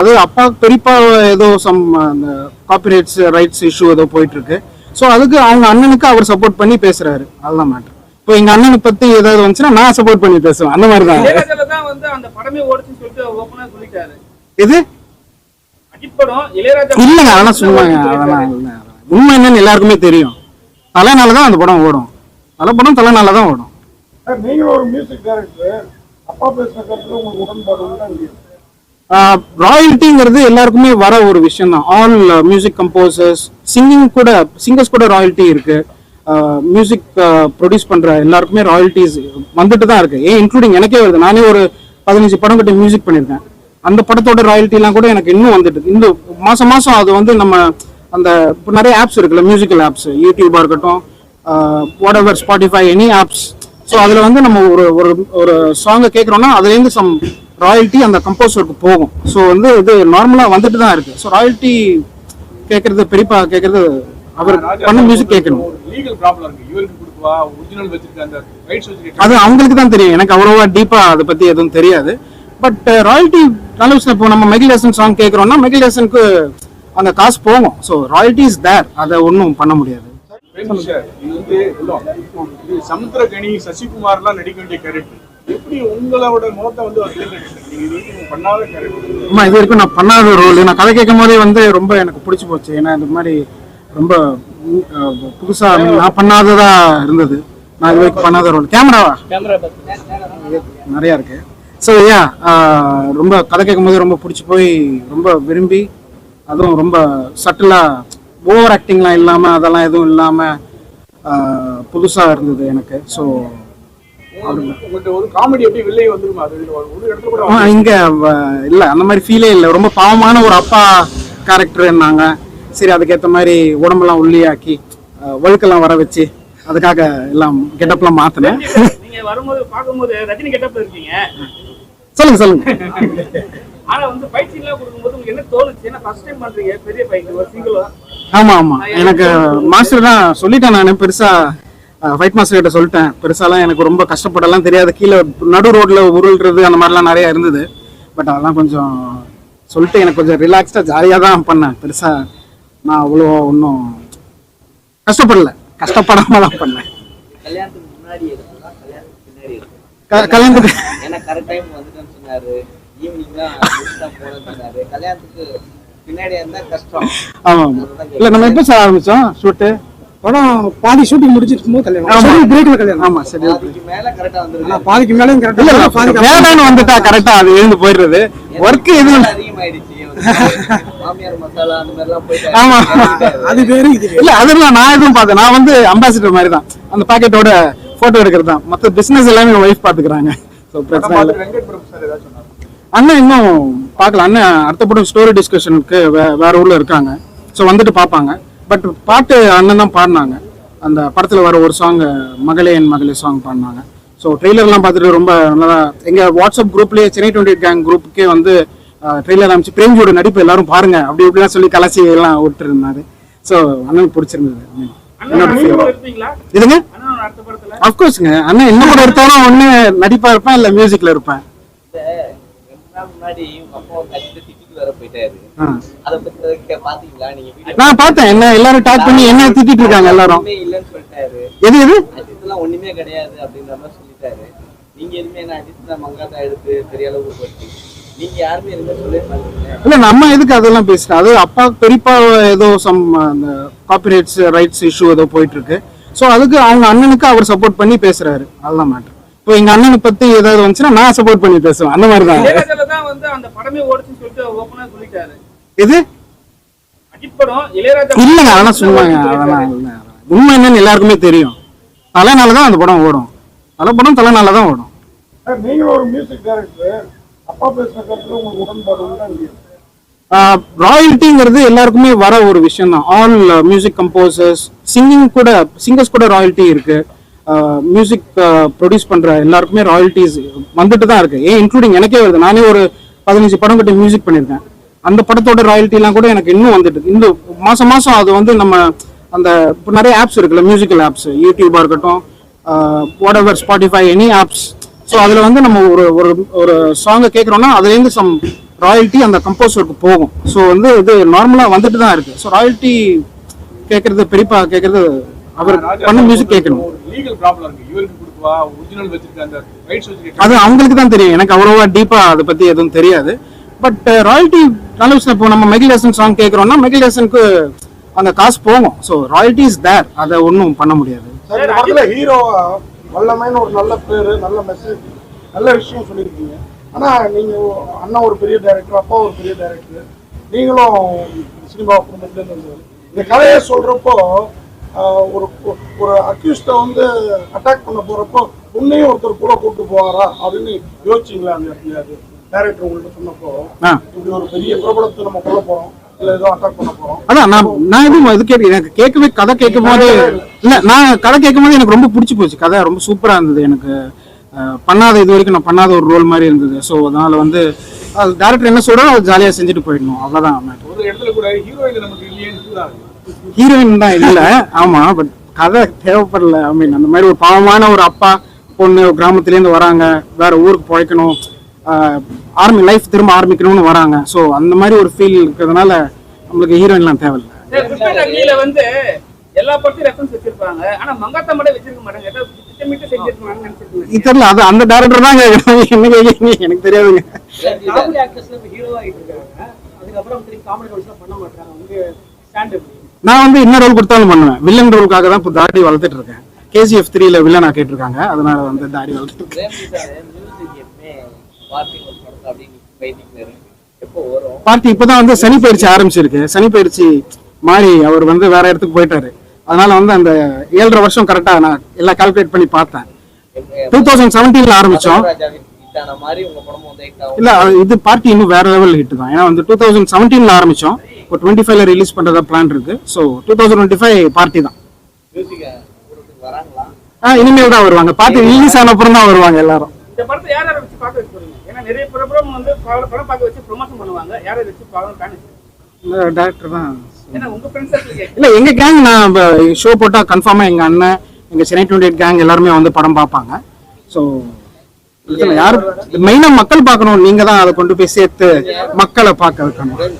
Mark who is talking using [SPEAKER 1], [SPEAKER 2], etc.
[SPEAKER 1] அது அப்பா பெரியப்பா ஏதோ சம் அந்த காப்பிரைட்ஸ் ரைட்ஸ் இஷ்யூ ஏதோ போயிட்டு இருக்கு ஸோ அதுக்கு அவங்க அண்ணனுக்கு அவர் சப்போர்ட் பண்ணி பேசுறாரு. அதுதான் மேட்டர் இப்போ எங்க அண்ணனை பத்தி ஏதாவது வந்துச்சுன்னா நான் சப்போர்ட் பண்ணி பேசுவேன். அந்த மாதிரி தான்
[SPEAKER 2] வந்து அந்த படமே ஓடுச்சுன்னு சொல்லிட்டு ஓப்பனா சொல்லிட்டாரு.
[SPEAKER 1] இது
[SPEAKER 2] அஜித் படம். இளையராஜா
[SPEAKER 1] இல்லைங்க அதெல்லாம் சொல்லுவாங்க அதெல்லாம். உண்மை என்னன்னு எல்லாருக்குமே தெரியும். தலைனால தான் அந்த படம் ஓடும். தலை படம் தலைனால தான் ஓடும்.
[SPEAKER 3] சார் நீங்க ஒரு மியூசிக் டைரக்டர் அப்பா பேசுன கருத்துல உங்களுக்கு உடன்பாடு
[SPEAKER 1] ராயல்ட்டிங்கிறது எல்லாருக்குமே வர ஒரு விஷயம் தான் ஆல் மியூசிக் கம்போசர்ஸ் சிங்கிங் கூட சிங்கர்ஸ் கூட ராயல்ட்டி இருக்கு. மியூசிக் ப்ரொடியூஸ் பண்ற எல்லாருக்குமே ராயல்ட்டிஸ் வந்துட்டு தான் இருக்கு. ஏன் இன்க்ளூடிங் எனக்கே வருது. நானே ஒரு பதினஞ்சு படம் கிட்ட மியூசிக் பண்ணியிருக்கேன். அந்த படத்தோட ராயல்ட்டிலாம் கூட எனக்கு இன்னும் வந்துட்டு இந்த மாசம் மாசம் அது வந்து நம்ம அந்த இப்போ நிறைய ஆப்ஸ் இருக்குல்ல மியூசிக்கல் ஆப்ஸ் யூடியூபா இருக்கட்டும் whatever Spotify any apps so அதில் வந்து நம்ம ஒரு ஒரு ஒரு சாங்கை கேட்குறோம்னா அதுலேருந்து சம் ராயல்ட்டி அந்த கம்போசருக்கு போகும். ஸோ வந்து இது நார்மலாக வந்துட்டு தான் இருக்கு. ஸோ ராயல்ட்டி கேட்கறது பெரியப்பா கேட்கறது அவர் பண்ண மியூசிக் கேட்கணும் அது அவங்களுக்கு தான் தெரியும். எனக்கு அவ்வளோவா டீப்பாக அதை பற்றி எதுவும் தெரியாது. பட் ராயல்ட்டி நல்ல விஷயம். இப்போ நம்ம மெகிலேசன் சாங் கேட்குறோம்னா மெகிலேசனுக்கு அந்த காசு போகும். ஸோ ராயல்ட்டி இஸ் தேர் அதை ஒன்றும் பண்ண முடியாது.
[SPEAKER 4] இது வந்து சமுத்திரகனி சசிகுமார்லாம் நடிக்க வேண்டிய கேரக்டர் நீங்க இது வரைக்கும் பண்ணாத கேரக்டர்
[SPEAKER 1] அம்மா இது வரைக்கும் நான் பண்ணாத ரோல் நான் கதை கேட்கும் போதே வந்து ரொம்ப எனக்கு பிடிச்சி போச்சு. ஏன்னா இந்த மாதிரி ரொம்ப புதுசா நான் பண்ணாததா இருந்தது. நான் இது வரைக்கும் பண்ணாத ரோல் கேமராவா நிறைய இருக்கு. ஸோ யா ரொம்ப கதை கேட்கும் போது ரொம்ப பிடிச்சி போய் ரொம்ப விரும்பி அதுவும் ரொம்ப சட்டிலா ஓவர் ஆக்டிங்லாம் இல்லாம அதெல்லாம் எதுவும் இல்லாம ஆஹ், புதுசா இருந்தது எனக்கு. ஸோ இங்க இல்ல அந்த மாதிரி ஃபீலே இல்ல. ரொம்ப பாவமான ஒரு அப்பா கேரக்டர்னாங்க சரி அதுக்கேத்த மாதிரி உடம்பெல்லாம் உள்ளியாக்கி வழுக்கெல்லாம் வர வச்சு அதுக்காக எல்லாம் கெட்டப்லாம் மாத்தினேன்.
[SPEAKER 2] நீங்க வரும்போது பார்க்கும்போது ரஜினி கெட்டப்ல இருக்கீங்க.
[SPEAKER 1] சொல்லுங்க சொல்லுங்க.
[SPEAKER 2] ஆனா வந்து ஃபைட் சீன்லாம் கொடுக்கும்போது உங்களுக்கு என்ன தோணுச்சு? ஏன்னா ஃபர்ஸ்ட் டைம் பண்றீங்க? பெரிய ஃபைட் ஒரு சிங்கிளா
[SPEAKER 1] ஆமா ஆமா. எனக்கு மாஸ்டர் தான் சொல்லிட்டேன் நான் பெருசா ஃபைட் மாஸ்டர் கிட்ட சொல்லிட்டேன். பெருசாலாம் எனக்கு ரொம்ப கஷ்டப்படலாம் தெரியாது. கீழே நடு ரோட்ல உருள்றது அந்த மாதிரிலாம் நிறைய இருந்தது. பட் அதெல்லாம் கொஞ்சம் சொல்லிட்டு எனக்கு கொஞ்சம் ரிலாக்ஸ்டா ஜாலியாக தான் பண்ணேன். பெருசா நான் அவ்வளோ ஒன்றும் கஷ்டப்படல. கஷ்டப்படாம தான் பண்ணேன்.
[SPEAKER 5] கல்யாணத்துக்கு முன்னாடி கல்யாணத்துக்கு பின்னாடி இருக்கு
[SPEAKER 1] க- கல்யாணத்துக்கு
[SPEAKER 5] ஏன்னா கரெக்ட் டைம் வந்துட்டேன்னு சொன்னாரு. ஈவினிங் தான் தான் போனேன்னு சொன்னாரு. கல்யாணத்துக்கு பின்னாடி இருந்தா கஷ்டம்.
[SPEAKER 1] ஆமா ஆமா இல்ல நம்ம எப்போ சார் ஆரம்பிச்சோம்? ஷூட்டு
[SPEAKER 3] படம் பாதி ஷூட்டிங் முடிச்சிட்டு இருக்கும்போது கல்யாணம். பிரேக்ல கல்யாணம்.
[SPEAKER 1] ஆமா சரி.
[SPEAKER 5] பாதிக்கு மேல கரெக்டா
[SPEAKER 3] ஆனா
[SPEAKER 5] வந்துருக்கு.
[SPEAKER 3] பாதிக்கு மேலேயும் கரெக்டா
[SPEAKER 1] இல்ல
[SPEAKER 3] பாதிக்கு
[SPEAKER 1] வேலைன்னு வந்துட்டா கரெக்டா அது எழுந்து போயிடுறது. ஒர்க் எதுவும் ஆமா.
[SPEAKER 3] அது வேறு இது.
[SPEAKER 1] இல்ல அதெல்லாம் நான் எதுவும் பார்த்தேன் நான் வந்து அம்பாசிடர் மாதிரி தான் அந்த பாக்கெட்டோட போட்டோ எடுக்கிறது தான் மற்ற பிசினஸ் எல்லாமே ஒய்ஃப் பாத்துக்கிறாங்க ஸோ பிரச்சனை இல்லை.
[SPEAKER 4] பார்த்து வெங்கட் பிரபு சார் ஏதாவது சொன்னார்?
[SPEAKER 1] அண்ணன் இன்னும் பார்க்கல. அண்ணன் அடுத்த படம் ஸ்டோரி டிஸ்கஷனுக்கு வேற ஊர்ல இருக்காங்க. ஸோ வந்துட்டு பார்ப்பாங்க. பட் பாட்டு அண்ணன் தான் பாடினாங்க. அந்த படத்துல வர ஒரு சாங் மகளே என் மகளே சாங் பாடினாங்க. ஸோ ட்ரெய்லர்லாம் பார்த்துட்டு ரொம்ப நல்லா எங்க வாட்ஸ்அப் குரூப்லயே சென்னை டுவெண்ட்டி கேங் குரூப்புக்கே வந்து ட்ரெய்லர் அமைச்சு பிரேம்ஜியோட நடிப்பு எல்லாரும் பாருங்க அப்படி இப்படிலாம் சொல்லி கலாச்சி எல்லாம் விட்டுருந்தாரு. ஸோ அண்ணனுக்கு பிடிச்சிருந்தது. இதுங்க அஃப்கோர்ஸ்ங்க அண்ணன் என்ன கூட எடுத்தாலும் ஒண்ணு நடிப்பா இருப்பேன் இல்ல மியூசிக்ல இருப்பேன்.
[SPEAKER 5] முன்னாடி
[SPEAKER 1] நான் பார்த்தேன். என்ன எல்லாரும் டாக் பண்ணி என்ன திட்டிட்டு இருக்காங்க எல்லாரும்?
[SPEAKER 5] ஒண்ணுமே இல்லைன்னு சொல்லிட்டாரு.
[SPEAKER 1] எது எது?
[SPEAKER 5] அஜித்லாம் ஒண்ணுமே கிடையாது அப்படின்ற மாதிரி சொல்லிட்டாரு. நீங்க எதுவுமே என்ன மங்காத்தா எடுத்து பெரிய அளவுக்கு போச்சு நீங்க யாருமே எதுவுமே சொல்லவே மாட்டீங்க
[SPEAKER 1] இல்ல நம்ம எதுக்கு அதெல்லாம் பேசுறோம் அது அப்பா பெரியப்பா ஏதோ சம் அந்த காப்பிரைட்ஸ் ரைட்ஸ் இஷ்யூ ஏதோ போயிட்டு இருக்கு. ஸோ அதுக்கு அவங்க அண்ணனுக்கு அவர் சப்போர்ட் பண்ணி பேசுறாரு. அதுதான் மேட்டர் இப்போ எங்க அண்ணனை பத்தி ஏதாவது வந்துச்சுன்னா நான் சப்போர்ட் பண்ணி பேசுவேன். அந்த மாதிரி தான்
[SPEAKER 2] வந்து அந்த படமே ஓடுச்சுன்னு சொல்லிட்டு ஓப்பனா சொல்லிட்டாரு.
[SPEAKER 1] இது இல்லைங்க அதெல்லாம் அதெல்லாம். உண்மை என்னன்னு எல்லாருக்குமே தெரியும். தான் அந்த படம் ஓடும். தலை படம் தலைனால தான் ஓடும்.
[SPEAKER 3] சார் நீங்க ஒரு மியூசிக் டைரக்டர் அப்பா பேசுன கருத்துல உங்களுக்கு உடன்பாடு உண்டா இல்லையா?
[SPEAKER 1] ராயல்ட்டிங்கிறது எல்லாருக்குமே வர ஒரு விஷயம் தான் ஆல் மியூசிக் கம்போசர்ஸ் சிங்கிங் கூட சிங்கர்ஸ் கூட ராயல்ட்டி இருக்கு. மியூசிக் ப்ரொடியூஸ் பண்ணுற எல்லாருக்குமே ராயல்ட்டிஸ் வந்துட்டு தான் இருக்குது ஏன் இன்க்ளூடிங் எனக்கே வருது. நானே ஒரு பதினஞ்சு படம் கிட்ட மியூசிக் பண்ணியிருக்கேன். அந்த படத்தோட ராயல்ட்டிலாம் கூட எனக்கு இன்னும் வந்துட்டு இந்த மாதம் மாதம் அது வந்து நம்ம அந்த இப்போ நிறைய ஆப்ஸ் இருக்குல்ல மியூசிக்கல் ஆப்ஸ் யூடியூபாக இருக்கட்டும் whatever Spotify any apps so அதில் வந்து நம்ம ஒரு ஒரு ஒரு சாங்கை கேட்குறோம்னா அதுலேருந்து சம் ராயல்ட்டி அந்த கம்போசருக்கு போகும். ஸோ வந்து இது நார்மலாக வந்துட்டு தான் இருக்குது ஸோ ராயல்ட்டி கேட்குறது பெரியப்பா கேட்கறது அவர் பண்ண மியூசிக் கேட்கணும்.
[SPEAKER 4] லீகல் ப்ராப்ளம் இருக்கு. இவருக்கு கொடுக்குவா? ஒரிஜினல் வச்சிருக்க அந்த ரைட்ஸ் வச்சிருக்க
[SPEAKER 1] அது அவங்களுக்கு தான் தெரியும். எனக்கு அவ்வளோவா டீப்பா அதை பத்தி எதுவும் தெரியாது. பட் ராயல்ட்டி நல்ல விஷயம். இப்போ நம்ம மெகிலேசன் சாங் கேட்குறோம்னா மெகிலேசனுக்கு அங்கே காசு போகும். ஸோ ராயல்ட்டி இஸ் தேர் அதை ஒன்றும் பண்ண முடியாது.
[SPEAKER 3] சார் இந்த படத்துல ஹீரோவா வல்லமைன்னு ஒரு நல்ல பேரு நல்ல மெசேஜ் நல்ல விஷயம் சொல்லியிருக்கீங்க. ஆனா நீங்க அண்ணா ஒரு பெரிய டைரக்டர் அப்பா ஒரு பெரிய டைரக்டர் நீங்களும் சினிமா குடும்பத்துல இருந்து இந்த கதையை சொல்றப்போ ஆஹ், ஒரு ஒரு அக்யூஸ்ட வந்து அட்டாக் பண்ண போறப்போ உன்னையும் ஒருத்தர் கூட கூட்டு போவாரா அப்படின்னு யோசிச்சிங்களா அந்த இடத்துல? அது டைரக்டர் உங்கள்ட்ட சொன்னப்போ இப்படி ஒரு பெரிய பிரபலத்தை நம்ம பண்ண போறோம்.
[SPEAKER 1] அதான் நான் நான் எதுவும் இது கேட்க எனக்கு கேட்கவே கதை கேட்கும் போது இல்ல நான் கதை கேட்கும் போது எனக்கு ரொம்ப பிடிச்சி போச்சு. கதை ரொம்ப சூப்பரா இருந்தது. எனக்கு பண்ணாத இது வரைக்கும் நான் பண்ணாத ஒரு ரோல் மாதிரி இருந்தது. ஸோ அதனால வந்து அது டேரக்டர் என்ன சொல்றோ அதை ஜாலியாக செஞ்சுட்டு போயிடணும். அவ்வளோதான்
[SPEAKER 4] ஒரு இடத்துல கூட ஹீரோயின் நமக்கு ஆகுது
[SPEAKER 1] ஹீரோயின் தான் இல்ல. ஆமா பட் கதை தேவைப்படல. ஐ மீன் அந்த மாதிரி ஒரு பாவமான ஒரு அப்பா பொண்ணு கிராமத்துலேருந்து வராங்க. வேற ஊருக்கு பிழைக்கணும். ஆர்மி லைஃப் திரும்ப ஆரம்பிக்கணும்னு வராங்க. ஸோ அந்த மாதிரி ஒரு ஃபீல் இருக்கிறதுனால நம்மளுக்கு ஹீரோயின்லாம் தேவையில்லை.
[SPEAKER 2] சார், குப்பேட் அக்னியில வந்து எல்லா படத்தையும் ரெஃபரன்ஸ் வச்சிருப்பாங்க. ஆனா மங்காத்தா மட்டும் வச்சிருக்க மாட்டாங்க. ஏதாவது திட்டமிட்டு செஞ்சிருக்காங்கன்னு நினைச்சிருக்கீங்க
[SPEAKER 1] இது தெரியல அது அந்த டேரக்டர் தான் என்ன எனக்கு தெரியாதுங்க.
[SPEAKER 6] காமெடி ஆக்டர்ஸ்ல இப்ப ஹீரோ ஆகிட்டு இருக்காங்க. அதுக்கப்புறம் திருப்பி காமெடி ரோல்ஸ்லாம் பண்ண மாட்டாங்க. உங்க ஸ்டாண்ட் எப்படி
[SPEAKER 1] நான் வந்து என்ன ரோல் கொடுத்தாலும் பண்ணுவேன். வில்லன் ரோலுக்காக தான் இப்போ தாடி வளர்த்துட்டு இருக்கேன். கேஜிஎஃப் த்ரீல வில்லனா கேட்டிருக்காங்க. அதனால வந்து தாடி வளர்த்துட்டு இருக்கேன்.
[SPEAKER 5] பார்ட்டி
[SPEAKER 1] இப்பதான் வந்து சனி பயிற்சி ஆரம்பிச்சிருக்கு. சனி பயிற்சி மாறி அவர் வந்து வேற இடத்துக்கு போயிட்டாரு. அதனால வந்து அந்த ஏழரை வருஷம் கரெக்டா நான் எல்லாம் கால்குலேட் பண்ணி பார்த்தேன். டூ தௌசண்ட் செவன்டீன்ல ஆரம்பிச்சோம். இல்ல இது பார்ட்டி இன்னும் வேற லெவல் ஹிட் தான். ஏன்னா வந்து டூ தௌசண்ட் செவன்டீன்ல ஆரம்பிச்சோம். இப்போ டுவெண்ட்டி ஃபைவ்ல ரிலீஸ் பண்றதா பிளான் இருக்கு. So two thousand twenty five party தான். ஆ இனிமேல் தான் வருவாங்க. பார்ட்டி ரிலீஸ் ஆன அப்புறம் தான் வருவாங்க எல்லாரும்.
[SPEAKER 2] இந்த படத்தை யார் யாரை வச்சு பார்க்க வச்சு போறீங்க? ஏன்னா நிறைய பிரபலம் வந்து படம் படம் பார்க்க வச்சு ப்ரொமோஷன் பண்ணுவாங்க. யாரை வச்சு பார்க்கணும் காணிச்சு
[SPEAKER 1] டேரக்டர் தான்.
[SPEAKER 2] ஏன்னா உங்க ஃப்ரெண்ட்ஸ் சர்க்கிள்
[SPEAKER 1] இல்ல எங்க கேங் நான் ஷோ போட்டா கன்ஃபார்மா எங்க அண்ணன் எங்க சென்னை டுவெண்ட்டி எயிட் கேங் எல்லாருமே வந்து படம் பார்ப்பாங்க. ஸோ யாரு மெயினா மக்கள் பார்க்கணும். நீங்க தான் அதை கொண்டு போய் சேர்த்து மக்களை பார்க்க வைக்கணும்